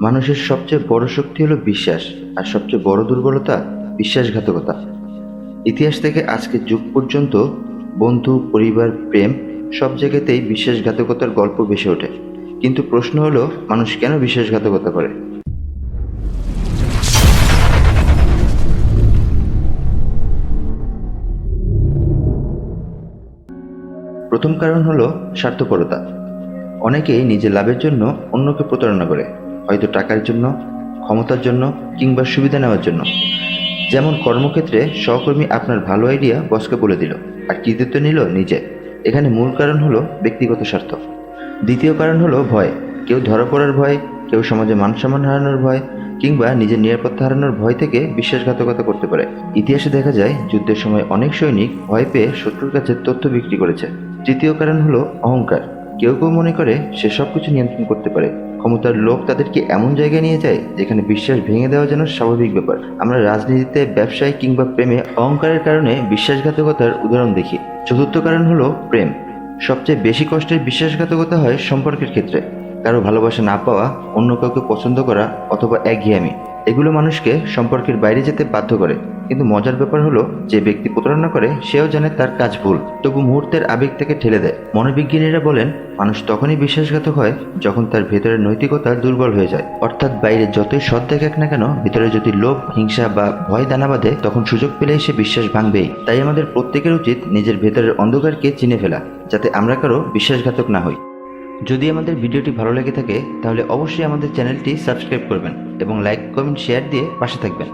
মানুষের সবচেয়ে বড় শক্তি হলো বিশ্বাস, আর সবচেয়ে বড় দুর্বলতা বিশ্বাসঘাতকতা। ইতিহাস থেকে আজকের যুগ পর্যন্ত বন্ধু, পরিবার, প্রেম সব জায়গাতেই বিশ্বাসঘাতকতার গল্প ভেসে ওঠে। কিন্তু প্রশ্ন হলো, মানুষ কেন বিশ্বাসঘাতকতা করে? প্রথম কারণ হলো স্বার্থপরতা। অনেকেই নিজের লাভের জন্য অন্যকে প্রতারণা করে। হয়তো টাকার জন্য, ক্ষমতার জন্য কিংবা সুবিধা নেওয়ার জন্য। যেমন কর্মক্ষেত্রে সহকর্মী আপনার ভালো আইডিয়া বসকে বলে দিল, আর কৃতিত্ব নিল নিজে। এখানে মূল কারণ হলো ব্যক্তিগত স্বার্থ। দ্বিতীয় কারণ হলো ভয়। কেউ ধরা পড়ার ভয়, কেউ সমাজে মান সম্মান হারানোর ভয়, কিংবা নিজের নিরাপত্তা হারানোর ভয় থেকে বিশ্বাসঘাতকতা করতে পারে। ইতিহাসে দেখা যায়, যুদ্ধের সময় অনেক সৈনিক ভয় পেয়ে শত্রুর কাছে তথ্য বিক্রি করেছে। তৃতীয় কারণ হলো অহংকার। কেউ কেউ মনে করে সে সবকিছু নিয়ন্ত্রণ করতে পারে। ক্ষমতার লোক তাদেরকে এমন জায়গায় নিয়ে যায় যেখানে বিশ্বাস ভেঙে দেওয়া যেন স্বাভাবিক ব্যাপার। আমরা রাজনীতিতে, ব্যবসায় কিংবা প্রেমে অহংকারের কারণে বিশ্বাসঘাতকতার উদাহরণ দেখি। চতুর্থ কারণ হলো প্রেম। সবচেয়ে বেশি কষ্টের বিশ্বাসঘাতকতা হয় সম্পর্কের ক্ষেত্রে। কারও ভালোবাসা না পাওয়া, অন্য কাউকে পছন্দ করা অথবা একঘেয়ামি। এগুলো মানুষকে সম্পর্কের বাইরে যেতে বাধ্য করে। কিন্তু মজার ব্যাপার হলো, যে ব্যক্তি প্রতারণা করে, সেও জানে তার কাজ ভুল। তবু মুহূর্তের আবেগ থেকে ঠেলে দেয়। মনোবিজ্ঞানীরা বলেন, মানুষ তখনই বিশ্বাসঘাতক হয় যখন তার ভেতরের নৈতিকতা দুর্বল হয়ে যায়। অর্থাৎ বাইরে যতই সৎ দেখাক না কেন, ভিতরে যদি লোভ, হিংসা বা ভয় দানা বাঁধে, তখন সুযোগ পেলেই সে বিশ্বাস ভাঙবেই। তাই আমাদের প্রত্যেকের উচিত নিজের ভেতরের অন্ধকারকে চিনে ফেলা, যাতে আমরা কারও বিশ্বাসঘাতক না হই। যদি আমাদের ভিডিওটি ভালো লেগে থাকে, তাহলে অবশ্যই আমাদের চ্যানেলটি সাবস্ক্রাইব করবেন এবং লাইক, কমেন্ট, শেয়ার দিয়ে পাশে থাকবেন।